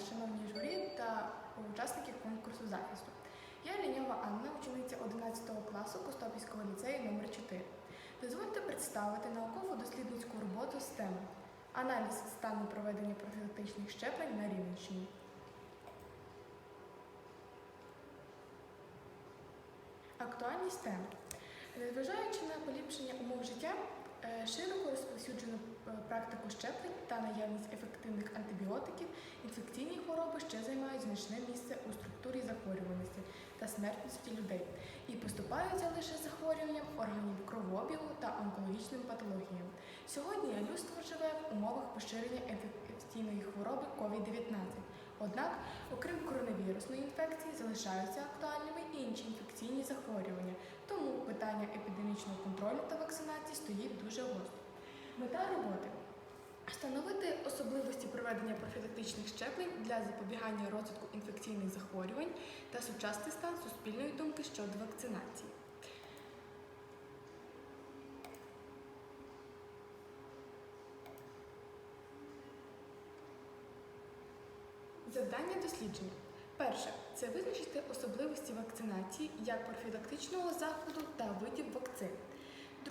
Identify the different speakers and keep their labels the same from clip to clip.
Speaker 1: шановні журі та учасники конкурсу захисту. Я Ліньова Анна, учениця 11 класу Костопільського ліцею номер 4 Дозвольте представити науково-дослідницьку роботу з теми Аналіз стану проведення профілактичних щеплень на Рівненщині. Актуальність теми. Незважаючи на поліпшення умов життя, широко розповсюджено е, практику щеплень та наявність ефективних антибіотиків, інфекційні хвороби ще займають значне місце у структурі захворюваності та смертності людей і поступаються лише захворюванням органів кровообігу та онкологічним патологіям. Сьогодні людство живе в умовах поширення інфекційної хвороби COVID-19. Однак, окрім коронавірусної інфекції, залишаються актуальними інші інфекційні захворювання. Тому питання епідемічного контролю та вакцинації. Мета роботи встановити особливості проведення профілактичних щеплень для запобігання розвитку інфекційних захворювань та сучасний стан суспільної думки щодо вакцинації. Завдання дослідження. Перше це визначити особливості вакцинації як профілактичного заходу та видів вакцин.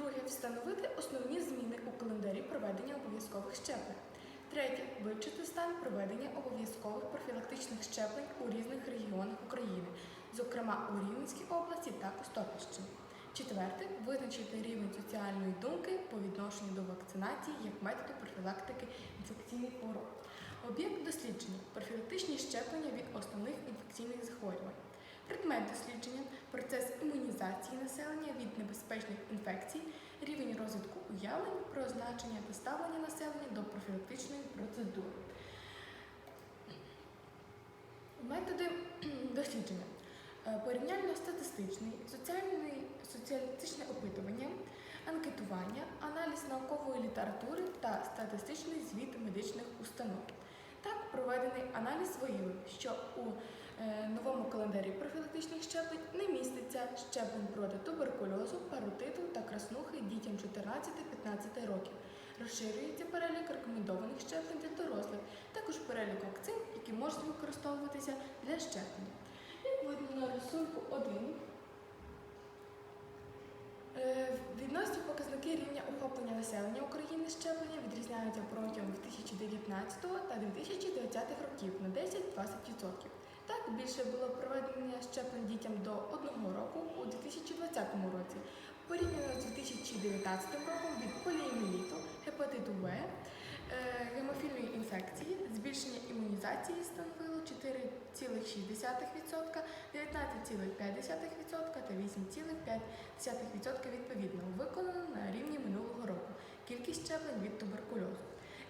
Speaker 1: Друге встановити основні зміни у календарі проведення обов'язкових щеплень. Третє вивчити стан проведення обов'язкових профілактичних щеплень у різних регіонах України, зокрема у Рівненській області та Костопільщині. Четверте визначити рівень соціальної думки по відношенню до вакцинації як методу профілактики інфекційних хвороб. Об'єкт дослідження профілактичні щеплення від основних інфекційних захворювань. Предмет дослідження процес імунізації населення від небезпечних інфекцій, рівень розвитку уявлень про значення та ставлення населення до профілактичної процедури. Методи дослідження. Е, Порівняльно-статистичний, соціалістичне опитування, анкетування, аналіз наукової літератури та статистичний звіт медичних установ. Так, проведений аналіз виявив, що календарі профілактичних щеплень не міститься щеплень проти туберкульозу, паротиту та краснухи дітям 14-15 років. Розширюється перелік рекомендованих щеплень для дорослих, також перелік вакцин, які можуть використовуватися для щеплення. Як видно на рисунку 1, Е, Відносні показники рівня охоплення населення України щеплення відрізняються протягом 2019 та 2020 років на 10-20%. Так, більше було проведення щеплень дітям до 1 року у 2020 році, порівняно з 2019 роком від поліоміеліту, гепатиту В, е, гемофільної інфекції, збільшення імунізації становило 4,6%, 19,5% та 8,5% відповідно, виконано на рівні минулого року. Кількість щеплень від туберкульозу.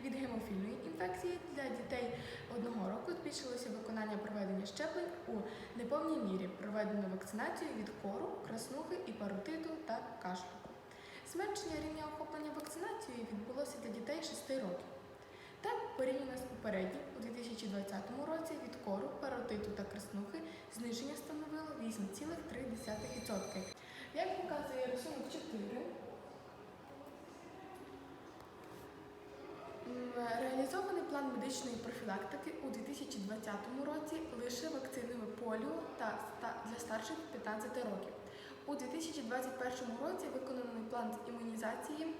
Speaker 1: Від гемофільної інфекції для дітей одного року збільшилося виконання проведення щеплень у неповній мірі. Проведено вакцинацію від кору, краснухи і паротиту та кашлю. Зменшення рівня охоплення вакцинацією відбулося для дітей 6 років. Так, порівняно з попереднім, у 2020 році від кору, паротиту та краснухи зниження становило 8,3%. Як показує рисунок 4, план медичної профілактики у 2020 році лише вакцинами поліо та для старших 15 років. У 2021 році виконаний план з імунізації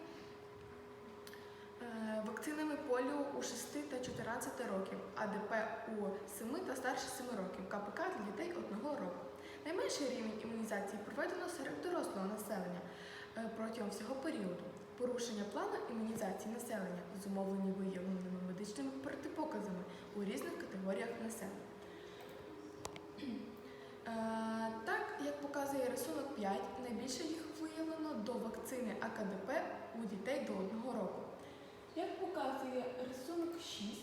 Speaker 1: Е, Вакцинами поліо у 6 та 14 років, АДП у 7 та старше 7 років, КПК для дітей 1 року. Найменший рівень імунізації проведено серед дорослого населення е, протягом всього періоду. Порушення плану імунізації населення зумовлені виявленими медичними протипоказами у різних категоріях населення. Е, Так, як показує рисунок 5, найбільше їх виявлено до вакцини АКДП у дітей до 1 року. Як показує рисунок 6,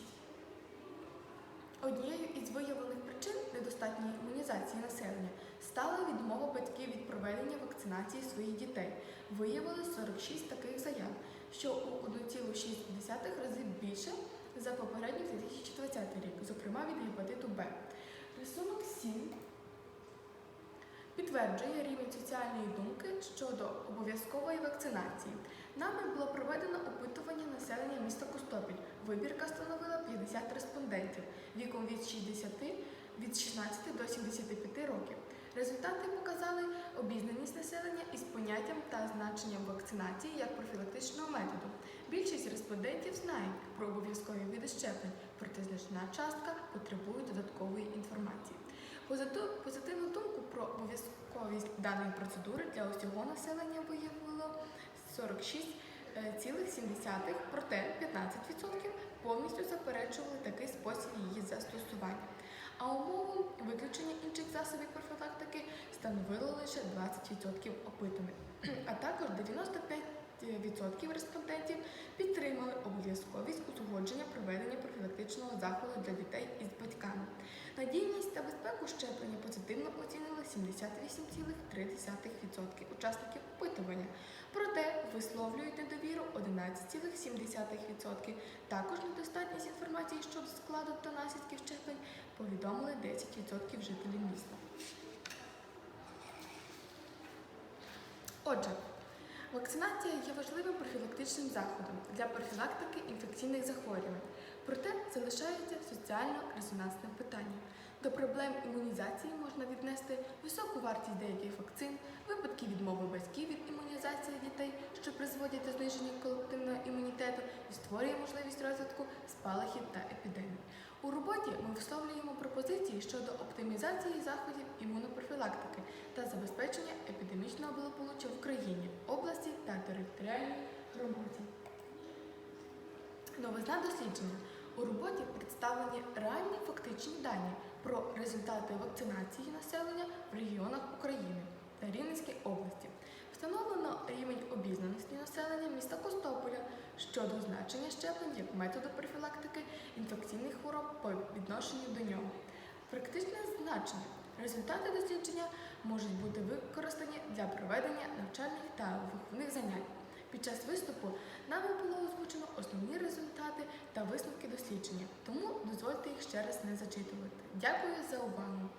Speaker 1: однією із виявлених причин недостатньої імунізації населення стала відмова батьків від проведення вакцинації своїх дітей. Виявили 46 таких заяв, що у 1,6 рази більше за попередній 2020 рік, зокрема від гепатиту Б. Рисунок 7 підтверджує рівень соціальної думки щодо обов'язкової вакцинації. Нами було проведено опитування населення міста Костопіль. Вибірка становила 50 респондентів віком від 60 від 16 до 75 років. Результати показали обізнаність населення із поняттям та значенням вакцинації як профілактичного методу. Більшість респондентів знають про обов'язкові види щеплень, проте значна частка потребує додаткової інформації. Позитивну думку про обов'язковість даної процедури для усього населення виявило 46,7%, проте 15% повністю заперечували такий спосіб її застосування. А умову виключення інших засобів профілактики становило лише 20% опитаних. А також 95% респондентів підтримали обов'язковість узгодження проведення профілактичного заходу для дітей із батьками. Надійність та безпеку щеплення позитивно оцінили 78,3% учасників опитування. Проте висловлюють недовіру 11,7%. Також недостатність інформації щодо складу та наслідків щеплень повідомили 10% жителів міста. Отже, вакцинація є важливим профілактичним заходом для профілактики інфекційних захворювань. Проте залишається соціально-резонансним питанням. До проблем імунізації можна віднести високу вартість деяких вакцин, випадки відмови батьків від імунізації дітей, що призводять до зниження колективного імунітету і створює можливість розвитку спалахів та епідемій. У роботі ми висловлюємо пропозиції щодо оптимізації заходів імунопрофілактики та забезпечення епідемічного благополуччя в Україні, області та територіальній громаді. Новизна дослідження. У роботі представлені реальні фактичні дані про результати вакцинації населення в регіонах України та Рівненській області. Встановлено рівень обізнаності населення міста Костополя щодо значення щеплень як методу профілактики інфекційних хвороб по відношенню до нього. Практичне значення. Результати дослідження можуть бути використані для проведення навчальних та виховних занять. Під час виступу нами було озвучено основні результати та висновки дослідження, тому дозвольте їх ще раз не зачитувати. Дякую за увагу!